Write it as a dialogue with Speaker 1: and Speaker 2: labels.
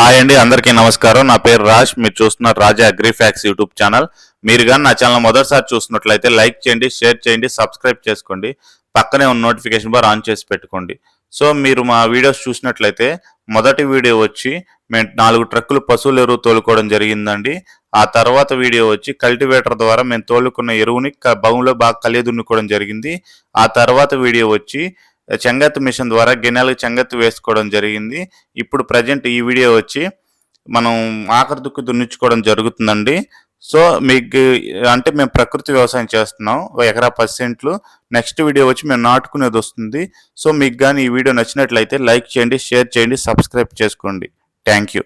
Speaker 1: Hi అండి అందరికీ నమస్కారం. నా పేరు రాజ్ మీరు చూస్తున్నారు రాజా అగ్రిఫాక్స్ యూట్యూబ్ ఛానల్. మీరు కానీ నా ఛానల్ మొదటిసారి చూస్తున్నట్లయితే లైక్ చేయండి షేర్ చేయండి సబ్స్క్రైబ్ చేసుకోండి. పక్కనే ఉన్న నోటిఫికేషన్ బార్ ఆన్ చేసి పెట్టుకోండి. సో మీరు మా వీడియోస్ చూసినట్లయితే మొదటి వీడియో వచ్చి మేము నాలుగు ట్రక్కులు పశువుల ఎరువు తోలుకోవడం జరిగిందండి. ఆ తర్వాత వీడియో వచ్చి కల్టివేటర్ ద్వారా మేము తోలుకున్న ఎరువుని భూమిలో బాగా కలియదున్నుకోవడం జరిగింది. ఆ తర్వాత వీడియో వచ్చి చెంగత్తు మిషన్ ద్వారా గిన్నెలకు చెంగత్తు వేసుకోవడం జరిగింది. ఇప్పుడు ప్రజెంట్ ఈ వీడియో వచ్చి మనం ఆఖరి దుక్కు దున్నించుకోవడం జరుగుతుందండి. సో మీకు అంటే మేము ప్రకృతి వ్యవసాయం చేస్తున్నాం. ఒక ఎకరా పది సెంట్లు నెక్స్ట్ వీడియో వచ్చి మేము నాటుకునేది వస్తుంది. సో మీకు కానీ ఈ వీడియో నచ్చినట్లయితే లైక్ చేయండి షేర్ చేయండి సబ్స్క్రైబ్ చేసుకోండి. Thank you.